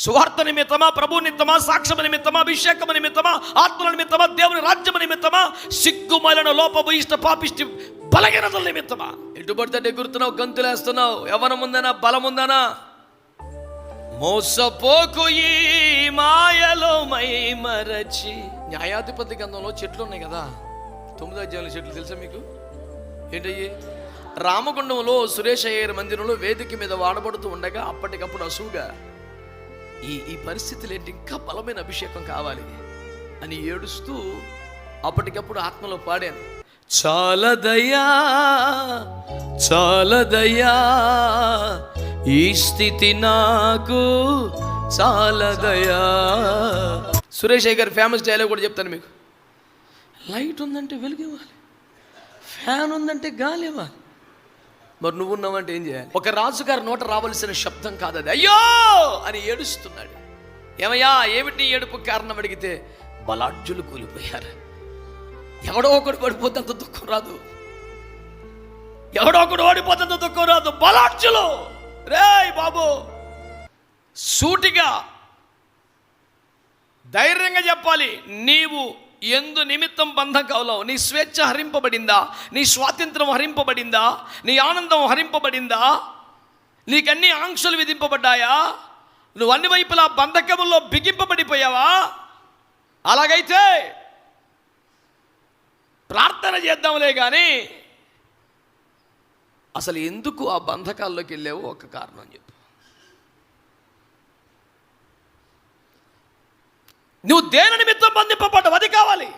సువార్త నిమిత్తమా ప్రభు నిమిత్తమా సాక్ష్యం నిమిత్తమా అభిషేకం నిమిత్తమా ఆత్మల నిమిత్తమా దేవుని రాజ్యం నిమిత్తమా సిగ్గుమలన లోపము ఇష్ట పాపిష్టి బలహీనతల నిమిత్తమా? ఎటు పడితే ఎగురుతున్నావు గంతులేస్తున్నావు ఎవరం ఉందనా బలం ఉందనా? మోసపోకు ఈ మాయలో మై మరచి న్యాయాధిపతి గంధంలో చెట్లు ఉన్నాయి కదా? తొమ్మిదో అధ్యాయుల చెట్లు తెలుసా మీకు? ఏంటయ్యి? రామగుండంలో సురేష్ అయ్యర్ మందిరంలో వేదిక మీద వాడబడుతూ ఉండగా అప్పటికప్పుడు అసువుగా ఈ ఈ పరిస్థితులు ఏంటి ఇంకా బలమైన అభిషేకం కావాలి అని ఏడుస్తూ అప్పటికప్పుడు ఆత్మలో పాడాను. చాలదయ్యా చాలదయ్యా ఈ స్థితి నాకు చాలదయా సురేష్ అయ్య గారు ఫేమస్ డైలాగ్ కూడా చెప్తాను మీకు. లైట్ ఉందంటే వెలుగు ఇవ్వాలి ఫ్యాన్ ఉందంటే గాలి ఇవ్వాలి మరి నువ్వు ఉన్నావంటే ఏం చేయాలి? ఒక రాజుగారి నోట రావాల్సిన శబ్దం కాదు అది. అయ్యో! అని ఏడుస్తున్నాడు. ఏమయ్యా ఏమిటి ఏడుపు కారణం అడిగితే బలాఢ్యులు కూలిపోయారు. ఎవడో ఒకడు పడిపోతే అంత దుఃఖం రాదు. ఎవడో ఒకడు ఓడిపోతే అంత దుఃఖం రాదు. బలాఢ్యులు! రే బాబు! సూటిగా ధైర్యంగా చెప్పాలి. నీవు ఎందు నిమిత్తం బంధం కావలవు. నీ స్వేచ్ఛ హరింపబడిందా? నీ స్వాతంత్రం హరింపబడిందా? నీ ఆనందం హరింపబడిందా? నీకన్నీ ఆంక్షలు విధింపబడ్డాయా? నువ్వు అన్ని వైపులా బంధకముల్లో బిగింపబడిపోయావా? అలాగైతే ప్రార్థన చేద్దాంలే కానీ అసలు ఎందుకు ఆ బంధకాల్లోకి వెళ్ళావో? ఒక కారణం చెప్పు. నువ్వు దేని నిమిత్తం బంధింపబడ్డావు? అది కావాలి.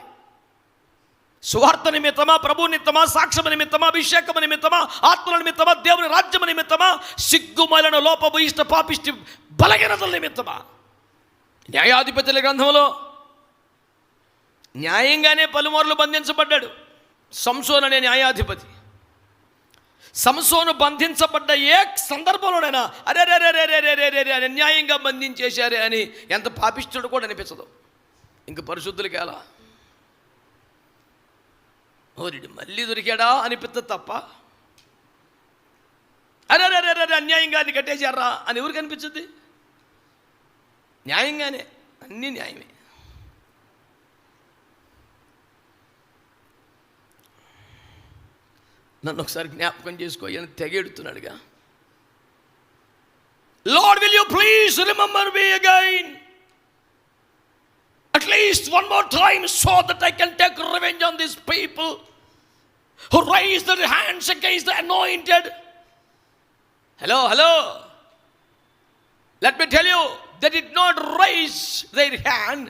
సువార్త నిమిత్తమా ప్రభు నిమిత్తమా సాక్ష్యం నిమిత్తమా అభిషేకం నిమిత్తమా ఆత్మల నిమిత్తమా దేవుని రాజ్యం నిమిత్తమా సిగ్గుమలన లోపము ఇష్ట పాపిష్టి బలహీనతల నిమిత్తమా? న్యాయాధిపతుల గ్రంథంలో న్యాయంగానే పలుమార్లు బంధించబడ్డాడు. సంసోన్ అనే న్యాయాధిపతి. సమసోను బంధించబడ్డ ఏ సందర్భంలోనైనా అరే రే రే రే రే రే రే అన్యాయంగా బంధించేశారే అని ఎంత పాపిస్తుడు కూడా అనిపించదు ఇంక పరిశుద్ధులకి ఎలా ఓరిడు మళ్ళీ దొరికాడా అనిపిస్తుంది తప్ప అరే రే రే రే అన్యాయంగా అది కట్టేశారా అని ఎవరికి అనిపించింది న్యాయంగానే అన్నీ న్యాయమే నన్ను ఒకసారి జ్ఞాపకం చేసుకో అని తెగెడుతున్నాడుగా Lord will you please remember me again at least one more time so that I can take revenge on this people who rise their hands against the anointed hello hello let me tell you they did not rise their hand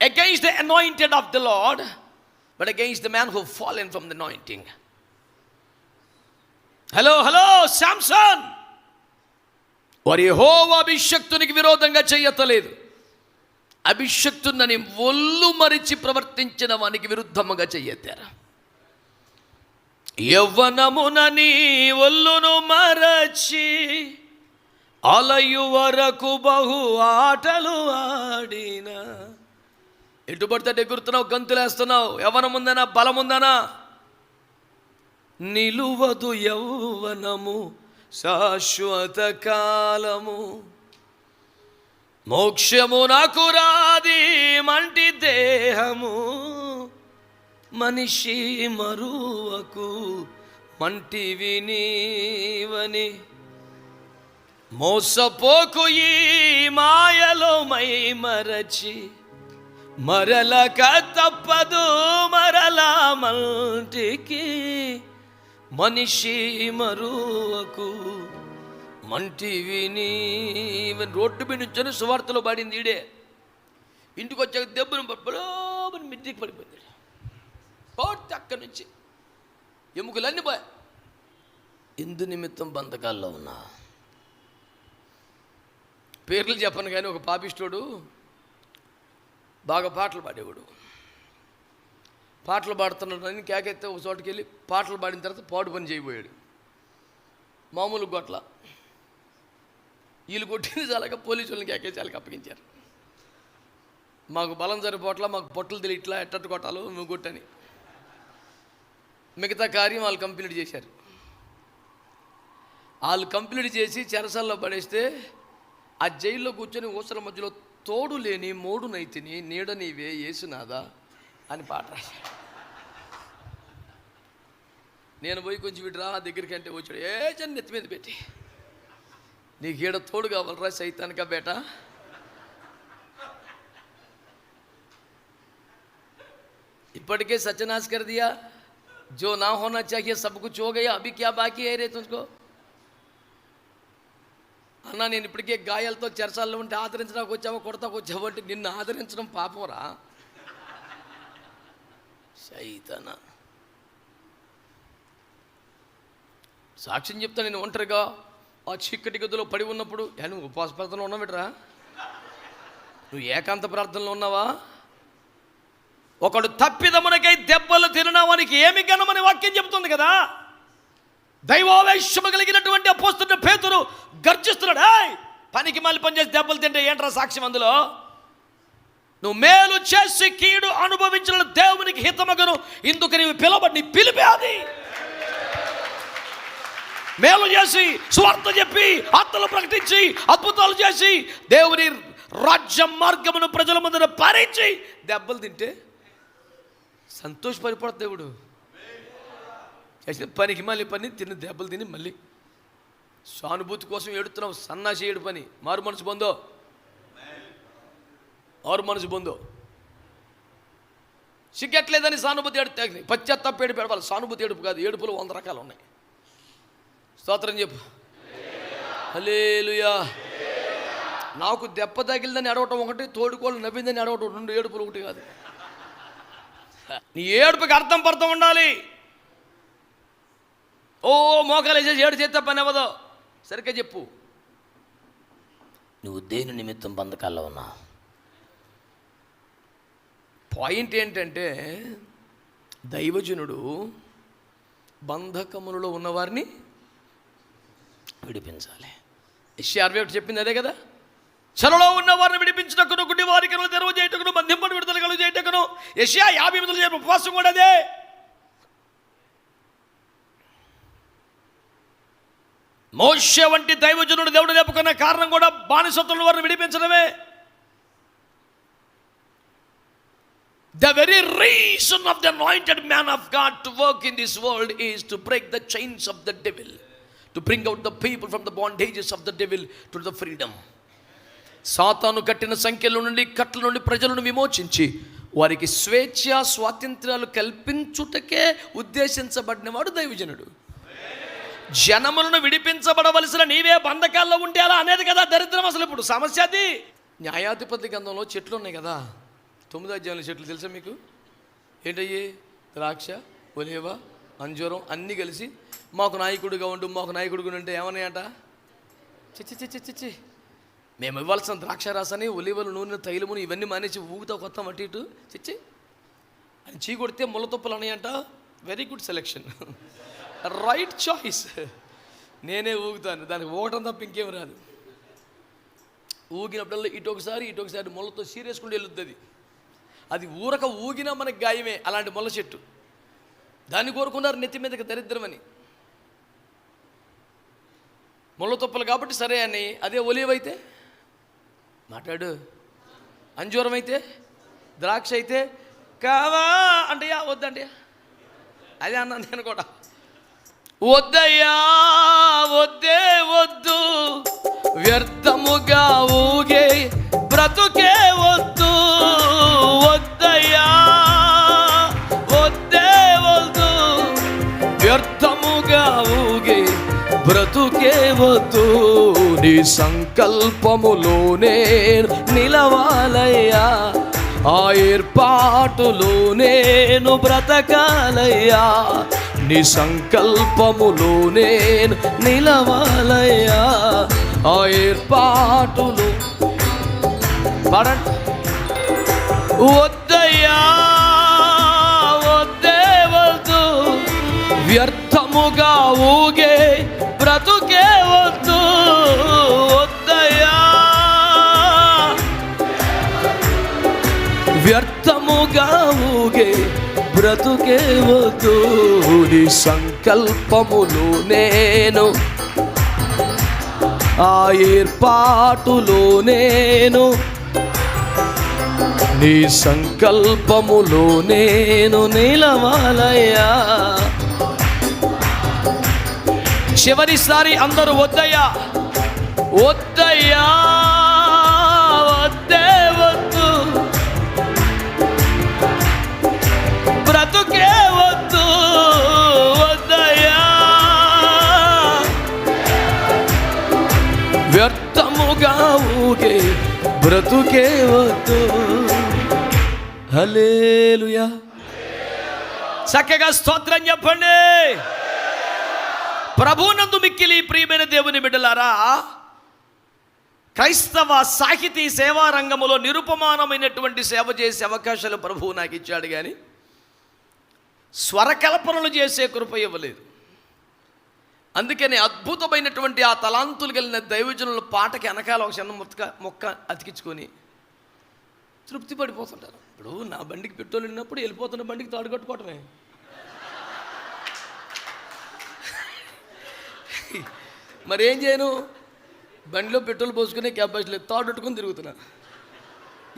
against the anointed of the Lord, but against the man who fallen from the anointing. Hello hello Samson! వారి హోవ అభిషక్తునికి విరోధంగా చేయతలేదు. అభిషక్తున్నని ఒళ్ళు మరిచి ప్రవర్తించిన వానికి విరుద్ధముగా చెయ్యతారా యవ్వనమునని ఒళ్ళును మరచి అలయు వరకు బహు ఆటలు ఆడిన. ఎటు పడితే ఎగురుతున్నావు గంతులేస్తున్నావు. యవ్వనముందనా బలముందనా? నిలువదు యౌవనము శాశ్వత కాలము. మోక్షము నాకు రాది మంటి దేహము. మనిషి మరువకు మంటివి నీవని మోసపోకు ఈ మాయలో మై మరచి. మరలక తప్పదు మరలా మంటికి మనిషి మరువకు మంటి నీవని రోడ్డు మీద నుంచొని సువార్తలో పాడింది ఈడే. ఇంటికి వచ్చాక దెబ్బను బలోబని మిద్దికి పడిపోయింది. పోతే అక్కడి నుంచి ఎముకలన్నీ పోయా ఎందు నిమిత్తం బంతకాల్లో ఉన్నా. పేర్లు చెప్పను కానీ ఒక పాపిస్టోడు బాగా పాటలు పాడేవాడు. పాటలు పాడుతున్నాడని కేకెత్తే ఒక చోటుకి వెళ్ళి పాటలు పాడిన తర్వాత పాడు పని చేయబోయాడు. మామూలు గొట్ల. వీళ్ళు కొట్టింది చాలక పోలీసులను వాళ్ళని అప్పగించారు. మాకు బలం సరిపోట్లా మాకు పొట్టలు తెలియట్లా ఎట్టట్టు కొట్టాలో నువ్వు కొట్టని. మిగతా కార్యం వాళ్ళు కంప్లీట్ చేశారు. వాళ్ళు కంప్లీట్ చేసి చెరసల్లో పడేస్తే ఆ జైల్లో కూర్చొని ఊసల మధ్యలో తోడు లేని మోడు నైతిని నీడ నీవే ఏసునాదా అని పాట రాశాడు నేను పోయి కొంచెం వీటి రా దగ్గరికి అంటే వచ్చాడు ఏ జన్ నెత్తి మీద పెట్టి నీకు ఈడ తోడు కావాలరా సైతానికా బేటా ఇప్పటికే सत्यानाश कर दिया जो ना होना चाहिए सब कुछ हो गया अभी क्या बाकी है रे तुझको అన్న నేను ఇప్పటికే గాయాలతో చెరసాల్లో ఉంటే ఆదరించడానికి వచ్చావా కొడతాకు వచ్చావు అంటే నిన్ను ఆదరించడం పాపంరా సైతన సాక్ష్యం చెప్తా నేను ఒంటరిగా ఆ చీకటి గదిలో పడి ఉన్నప్పుడు నువ్వు ఉపవాస ప్రార్థనలో ఉన్నావిట్రా నువ్వు ఏకాంత ప్రార్థనలో ఉన్నావా? ఒకడు తప్పిదమునకై దెబ్బలు తినడానికి ఏమి గణమని వాక్యం చెబుతుంది కదా? దైవావేశము కలిగినటువంటి అపోస్తున్న పేతురు గర్జిస్తున్నాడు పనికి మళ్ళీ పనిచేసి దెబ్బలు తింటే ఏంట్రా సాక్ష్యం అందులో? నువ్వు మేలు చేసి కీడు అనుభవించిన దేవునికి హితమగను ఇందుకు నీవు పిలవబడి నీ పిలిపే అది. మేలు చేసి స్వార్థ చెప్పి ఆత్మలు ప్రకటించి అద్భుతాలు చేసి దేవుని రాజ్య మార్గమును ప్రజల ముందర పారించి దెబ్బలు తింటే సంతోషపడిపోతుంది దేవుడు. చేసిన పనికి మళ్ళీ పని తిని దెబ్బలు తిని మళ్ళీ సానుభూతి కోసం ఏడుతున్నావు సన్నాసి ఏడు పని. మారు మనసు పొందో? మారు మనసు పొందో? సిగ్గట్లేదని సానుభూతి ఏడు పశ్చాత్తాప ఏడుపు పెడవాలి. సానుభూతి ఏడుపు కాదు ఏడుపులు వంద రకాలు ఉన్నాయి. స్తోత్రం చెప్పు. హలేలుయా నాకు దెబ్బ తగిలిందని అడవటం ఒకటి తోడుకోళ్ళు నవ్విందని అడవటం రెండు ఏడుపులు ఒకటి కాదు. నీ ఏడుపుకి అర్థం పర్థం ఉండాలి. ఓ మోకాలు వేసేసి ఏడు చేస్తే పని అవ్వదు. సరిగ్గా చెప్పు. నువ్వు దేని నిమిత్తం బంధకాల్లో ఉన్నావు పాయింట్ ఏంటంటే దైవజనుడు బంధకములలో ఉన్నవారిని విడిపించాలి. ఎస్సీ ఒకటి చెప్పింది అదే కదా? చెరలో ఉన్న వారిని విడిపించటకును గుడ్డి వారికి తెరవ చేయటకును బంధింపని విడుదల కలుగు చేయటకును యష్యా యాభై విడుదల చెప్పిన ఉపవాసం కూడా అదే. మోష్య వంటి దైవజనుడు దేవుడు లేపుకున్న కారణం కూడా బానిసత్వం వారిని విడిపించడమే. The very reason of the anointed man of God to work in this world is to break the chains of the devil to bring out the people from the bondages of the devil to the freedom సాతాను కట్టిన సంఖ్యల నుండి కట్ల నుండి ప్రజలను విమోచించి వారికి స్వేచ్ఛ స్వాతంత్ర్యాలు కల్పించుటకే ఉద్దేశించబడినవాడు దైవజనుడు. జనములను విడిపించబడవలసిన నీవే బంధకాల్లో ఉంటే అలా అనేది కదా దరిద్రం అసలు ఇప్పుడు. సమస్య అది. న్యాయాధిపతి గంధంలో చెట్లు ఉన్నాయి కదా. తొమ్మిది అధ్యాయుల చెట్లు తెలుసా మీకు? ఏంటయ్యి? ద్రాక్ష ఒలేవ అంజూరం అన్నీ కలిసి మాకు నాయకుడిగా ఉండు మాకు నాయకుడిగా ఉంటే ఏమన్నాయట? చిచ్చి చిచ్చి చిచ్చి మేము ఇవ్వాల్సిన ద్రాక్షారాసని ఉలివలు ఒలివలు నూనె తైలమును ఇవన్నీ మానేసి ఊగుతా కొత్త అటు ఇటు. చిచ్చి అని చీ కొడితే ముళ్ళతొప్పులు అన్నాయంట. Very good selection right choice నేనే ఊగుతాను. దానికి ఊగటం తప్ప ఇంకేం రాదు. ఊగినప్పుడల్లా ఇటు ఒకసారి ఇటు ఒకసారి ముళ్ళతో సీరియస్కుండా వెళ్ళొద్ది అది అది ఊరక ఊగినా మనకి గాయమే అలాంటి ముళ్ళ చెట్టు. దాన్ని కోరుకున్నారు నెత్తి మీదకి దరిద్రమని. ముళ్ళ తుప్పలు కాబట్టి సరే అని. అదే ఒలివైతే? మాట్లాడు. అంజూరం అయితే ద్రాక్ష అయితే కావా? అంటయ్యా వద్దంటయ్యా. అదే అన్నా నేను కూడా. వద్దయ్యా వద్దే వద్దు. వ్యర్థముగా ఊగే బ్రతుకే బ్రతుకే వద్దు. నీ సంకల్పములోనే నిలవాలయ్యా. ఆ ఏర్పాటులో నేను బ్రతకాలయ్యా. నీ సంకల్పములో నేను నిలవాలయ్యా. ఆ ఏర్పాటులు పాడండి. వద్దయ్యా వద్దే వద్దు. వ్యర్థముగా ఊగే బ్రతుకే వద్దు వద్దయ్యా. వ్యర్థముగా ఊగే బ్రతుకే వద్దు నీ సంకల్పములు నేను. ఆ ఏర్పాటులో నేను నీ సంకల్పములో నేను నిలవాలయ్యా. చివరిసారి అందరూ వద్దయ్యా. వద్దయ్యా వద్దే వద్దు. బ్రతుకే వద్దు వద్దయ్యా. వ్యర్థముగా ఊగే బ్రతుకే వద్దు. హలేలుయా చక్కగా స్తోత్రం చెప్పండి. ప్రభునందు మిక్కిలి ప్రియమైన దేవుని బిడ్డలారా క్రైస్తవ సాహితీ సేవా రంగంలో నిరుపమానమైనటువంటి సేవ చేసే అవకాశాలు ప్రభువు నాకు ఇచ్చాడు కానీ స్వరకల్పనలు చేసే కృప ఇవ్వలేదు. అందుకని అద్భుతమైనటువంటి ఆ తలాంతులు కలిగిన దైవజనుల పాటకి వెనకాల ఒక చిన్న ముక్క మొక్క అతికించుకొని తృప్తి పడిపోతుంటారు. ఇప్పుడు నా బండికి పెట్రోల్ వెళ్ళినప్పుడు వెళ్ళిపోతున్న బండికి తాడు కట్టుకోవటమే. మరి ఏం చేయను? బండిలో పెట్రోల్ పోసుకునే కెపాసిటీ లేదు. తాడు పెట్టుకుని తిరుగుతున్నా.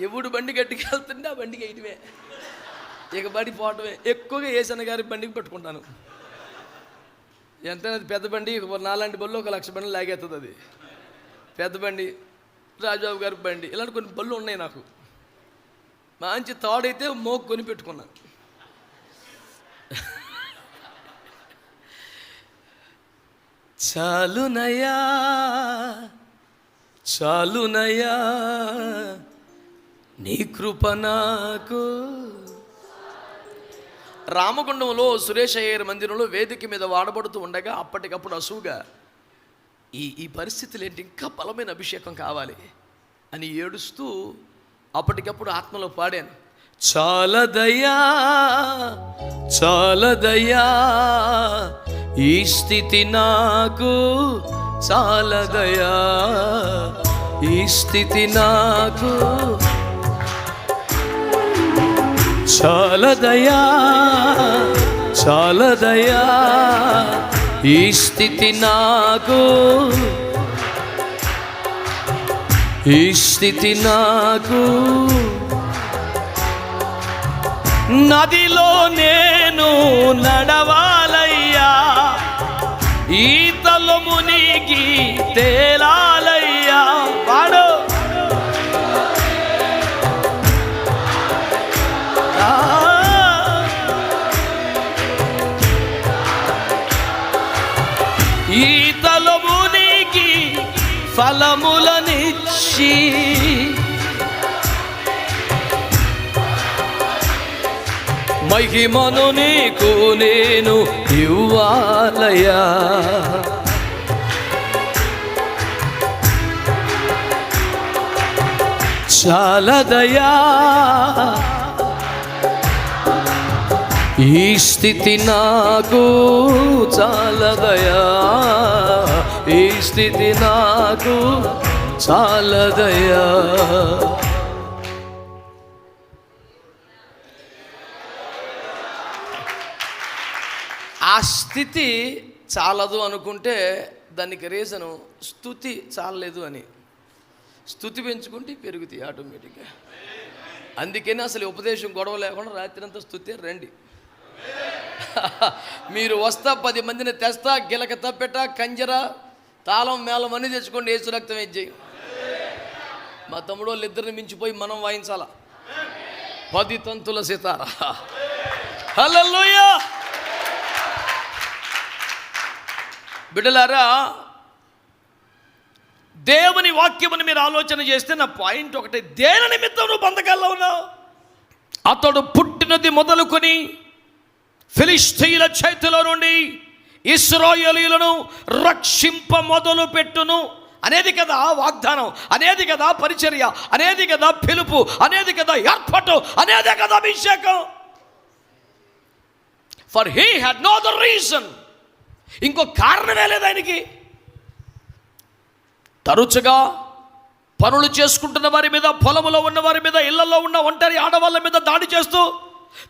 ఎవడు బండి గట్టికి వెళ్తుంటే ఆ బండికి వేయటమే. ఇక బడి పోవటమే. ఎక్కువగా ఏసన్న గారి బండికి పెట్టుకుంటాను. ఎంతైనా అది పెద్ద బండి నాలాంటి బళ్ళు ఒక లక్ష బండి లాగేస్తుంది అది. పెద్ద బండి రాజబాబు గారి బండి ఇలాంటి కొన్ని బళ్ళు ఉన్నాయి నాకు. మంచి తాడైతే మోక్కొని కొని చాలునయా చాలునయా నీ కృప నాకు. రామగుండంలో సురేష్ అయ్యర్ మందిరంలో వేదిక మీద వాడబడుతూ ఉండగా అప్పటికప్పుడు అసువుగా ఈ ఈ పరిస్థితులు ఏంటి ఇంకా బలమైన అభిషేకం కావాలి అని ఏడుస్తూ అప్పటికప్పుడు ఆత్మలో పాడాను. చాలదయా చాలదయా ఈ స్థితి నాకు చాలదయా. ఈ స్థితి నాకు చాలదయా చాలదయా. ఈ స్థితి నాకు ఈ స్థితి నాకు. నదిలో నేను నడవా ఈతలు మునిగి తేలాలయ్యా పాడు ఆ. ఈతలు మునిగి ఫలములనిచ్చి మహిమను నీకు నేను ఇవ్వాలయా చాలదయా ఈ స్థితి నాకు చాలదయా ఈ స్థితి నాకు చాలదయా స్థితి చాలదు అనుకుంటే దానికి రీజను స్థుతి చాలలేదు అని. స్థుతి పెంచుకుంటే పెరుగుతాయి ఆటోమేటిక్గా అందుకని అసలు ఉపదేశం గొడవ లేకుండా రాత్రి అంతా స్థుతి రండి. మీరు వస్తా పది మందిని తెస్తా గిలక తప్పెట కంజర తాళం మేళం అన్నీ తెచ్చుకోండి ఏసు రక్తం ఇచ్చేయి మా తమ్ముడు వాళ్ళు ఇద్దరిని మించిపోయి మనం వాయించాలా? పది తంతుల సితారా. హలో బిడలారా దేవుని వాక్యముని మీరు ఆలోచన చేస్తే నా పాయింట్ ఒకటి. దేని నిమిత్తం నువ్వు బంధకాల్లో ఉన్నావు? అతడు పుట్టినది మొదలుకొని ఫిలిస్తీన్ల చేతిలో నుండి ఇస్రాయేలీలను రక్షింప మొదలు పెట్టును. అనేది కదా వాగ్దానం అనేది కదా పరిచర్య అనేది కదా పిలుపు అనేది కదా ఏర్పాటు అనేదే కదా అభిషేకం. For he had no the reason ఇంకో కారణమే లేదు ఆయనకి. తరచుగా పనులు చేసుకుంటున్న వారి మీద పొలంలో ఉన్న వారి మీద ఇళ్ళలో ఉన్న ఒంటరి ఆడవాళ్ళ మీద దాడి చేస్తూ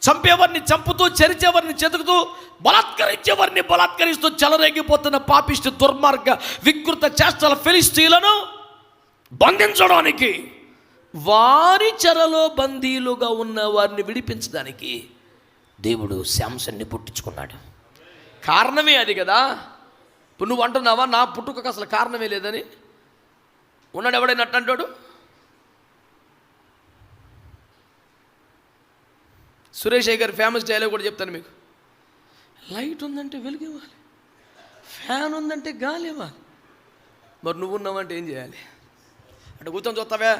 చంపేవారిని చంపుతూ చెరిచేవారిని చెతుకుతూ బలాత్కరించేవారిని బలాత్కరిస్తూ చెలరేగిపోతున్న పాపిష్టి దుర్మార్గ వికృత చేష్టల ఫిలిస్తీలను బంధించడానికి వారి చెరలో బందీలుగా ఉన్న వారిని విడిపించడానికి దేవుడు శాంసన్ని పుట్టించుకున్నాడు. కారణమే అది కదా. ఇప్పుడు నువ్వు అంటున్నావా నా పుట్టుకకు అసలు కారణమే లేదని? ఉన్నాడు ఎవడైనా అట్టంటాడు సురేష్ గారి ఫేమస్ డైలాగ్ కూడా చెప్తాను మీకు. లైట్ ఉందంటే వెలుగు ఇవ్వాలి ఫ్యాన్ ఉందంటే గాలి ఇవ్వాలి మరి నువ్వు ఉన్నావంటే ఏం చేయాలి? అంటే కూర్చొని చూస్తావా.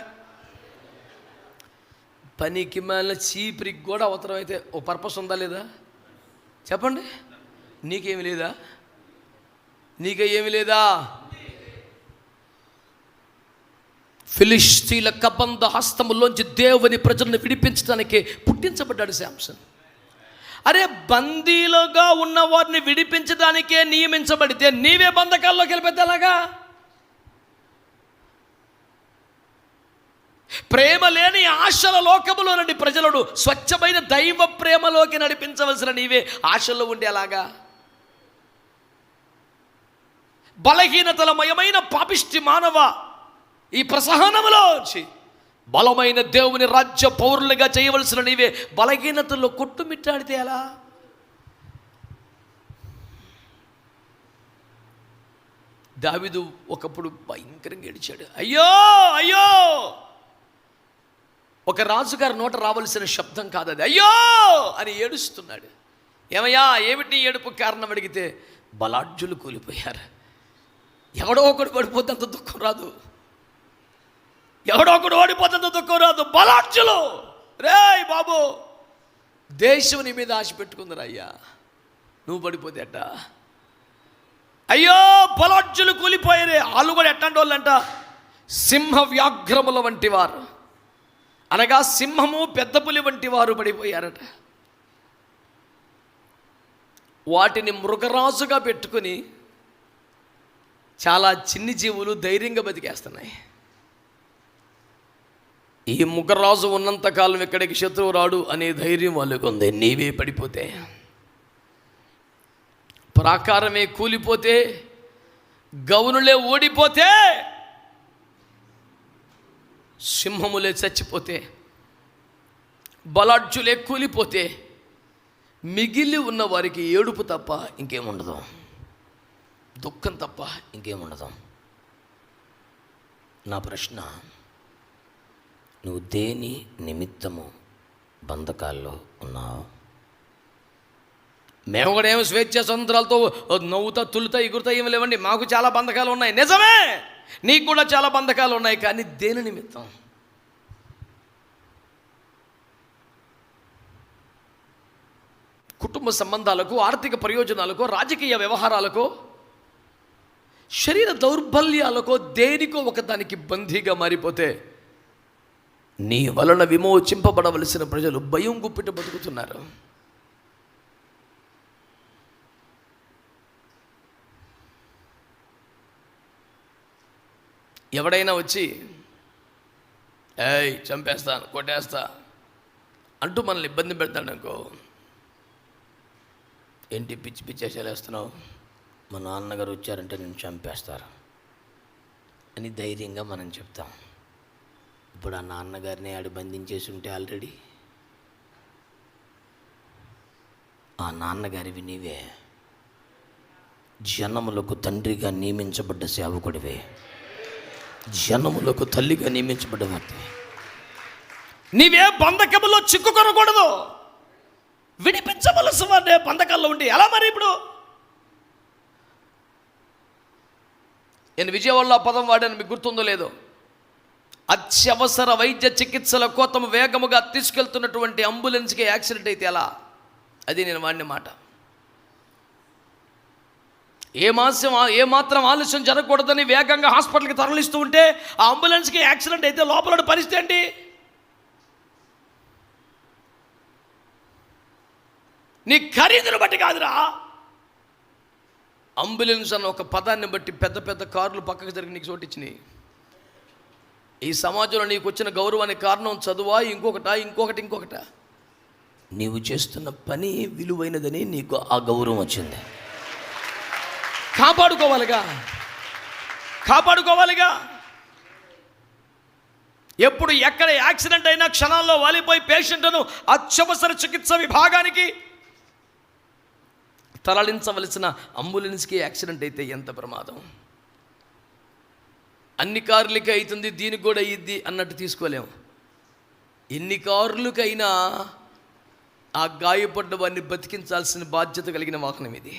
పనికి మళ్ళీ చీపిరికి కూడా అవసరమైతే ఓ పర్పస్ ఉందా లేదా? చెప్పండి. నీకేమి లేదా? నీకే ఏమి లేదా? ఫిలిస్తీన్ల కబంధ హస్తములోంచి దేవుని ప్రజలను విడిపించడానికి పుట్టించబడ్డాడు శాంసన్. అరే బందీలుగా ఉన్న వారిని విడిపించడానికే నియమించబడితే నీవే బంధకాల్లోకి వెళ్ళిపోతేలాగా ప్రేమ లేని ఆశల లోకములో నుండి ప్రజలను స్వచ్ఛమైన దైవ ప్రేమలోకి నడిపించవలసిన నీవే ఆశల్లో ఉండేలాగా బలహీనతలమయమైన పాపిష్టి మానవ ఈ ప్రసహనములో వచ్చి బలమైన దేవుని రాజ్య పౌరులుగా చేయవలసిన నీవే బలహీనతల్లో కొట్టుమిట్టాడితే ఎలా? దావిదు ఒకప్పుడు భయంకరంగా ఏడిచాడు. అయ్యో అయ్యో! ఒక రాజుగారి నోట రావలసిన శబ్దం కాదు అది. అయ్యో! అని ఏడుస్తున్నాడు. ఏమయ్యా ఏమిటి ఏడుపు? కారణం అడిగితే బలాఢ్యులు కూలిపోయారు. ఎవడో ఒకడు పడిపోతే అంత దుఃఖం రాదు. ఎవడో ఒకడు ఓడిపోతే అంత దుఃఖం రాదు. బలాఢ్యులు రేయ్ బాబు! దేశం నీ మీద ఆశ పెట్టుకుందరు అయ్యా. నువ్వు పడిపోతే అట్ట అయ్యో బలాజ్జులు కూలిపోయారే. వాళ్ళు కూడా ఎట్టండి వాళ్ళంట? సింహ వ్యాఘ్రముల వంటి వారు. అనగా సింహము పెద్ద పులి వంటి వారు పడిపోయారట. వాటిని మృగరాజుగా పెట్టుకుని చాలా చిన్ని జీవులు ధైర్యంగా బతికేస్తున్నాయి. ఈ ముఖరాజు ఉన్నంతకాలం ఇక్కడికి శత్రువు రాడు అనే ధైర్యం వాళ్ళకు ఉంది. నీవే పడిపోతే ప్రాకారమే కూలిపోతే గౌనులే ఓడిపోతే సింహములే చచ్చిపోతే బలాఢ్యులే కూలిపోతే మిగిలి ఉన్న వారికి ఏడుపు తప్ప ఇంకేముండదు. దుఃఖం తప్ప ఇంకేముండదు నా ప్రశ్న నువ్వు దేని నిమిత్తము బంధకాల్లో ఉన్నావు? మేము కూడా ఏమి స్వేచ్ఛ స్వతంత్రాలతో నవ్వుతా తులుతా ఎగురుతా ఏమి లేవండి. మాకు చాలా బంధకాలు ఉన్నాయి. నిజమే! నీకు కూడా చాలా బంధకాలు ఉన్నాయి కానీ దేని నిమిత్తం? కుటుంబ సంబంధాలకు ఆర్థిక ప్రయోజనాలకు రాజకీయ వ్యవహారాలకు శరీర దౌర్బల్యాలకో దేనికో ఒకదానికి బందీగా మారిపోతే నీ వలన విమోచింపబడవలసిన ప్రజలు భయం గుప్పిట బతుకుతున్నారు. ఎవడైనా వచ్చి ఏయ్ చంపేస్తాను కొట్టేస్తా అంటూ మనల్ని ఇబ్బంది పెడతాడు అనుకో ఏంటి పిచ్చి పిచ్చేసేలేస్తున్నావు మా నాన్నగారు వచ్చారంటే నేను చంపేస్తారు అని ధైర్యంగా మనం చెప్తాం. ఇప్పుడు ఆ నాన్నగారిని ఆడు బంధించేసి ఉంటే ఆల్రెడీ ఆ నాన్నగారివి నీవే. జనములకు తండ్రిగా నియమించబడ్డ సేవకుడివే. జనములకు తల్లిగా నియమించబడ్డ వాడివే నీవే బంధకములో చిక్కుకొనకూడదు. విడిపించవలసిన వాడే బంధకాల్లో ఉండి. ఎలా మరి ఇప్పుడు నేను విజయవాడలో పదం వాడాను మీకు గుర్తుందో లేదో? అత్యవసర వైద్య చికిత్సల కోసం వేగముగా తీసుకెళ్తున్నటువంటి అంబులెన్స్కి యాక్సిడెంట్ అయితే ఎలా? అది నేను వాడిన మాట. ఏ మాసం ఏ మాత్రం ఆలస్యం జరగకూడదని వేగంగా హాస్పిటల్కి తరలిస్తూ ఉంటే ఆ అంబులెన్స్కి యాక్సిడెంట్ అయితే లోపల పరిస్థితి ఏంటి? నీ ఖరీదును బట్టి కాదురా. అంబులెన్స్ అన్న ఒక పదాన్ని బట్టి పెద్ద పెద్ద కార్లు పక్కకు జరిగి నీకు చోటిచ్చినాయి. ఈ సమాజంలో నీకు వచ్చిన గౌరవానికి కారణం చదువా ఇంకొకట ఇంకొకటి ఇంకొకట? నీవు చేస్తున్న పని విలువైనదని నీకు ఆ గౌరవం వచ్చింది. కాపాడుకోవాలిగా. కాపాడుకోవాలిగా. ఎప్పుడు ఎక్కడ యాక్సిడెంట్ అయినా క్షణాల్లో వాలిపోయి పేషెంట్ను అత్యవసర చికిత్స విభాగానికి తరలించవలసిన అంబులెన్స్కి యాక్సిడెంట్ అయితే ఎంత ప్రమాదం? అన్ని కార్లకి అవుతుంది దీనికి కూడా అయ్యిద్ది అన్నట్టు తీసుకోలేము ఎన్ని కార్లకైనా ఆ గాయపడ్డ వారిని బతికించాల్సిన బాధ్యత కలిగిన వాహనం ఇది.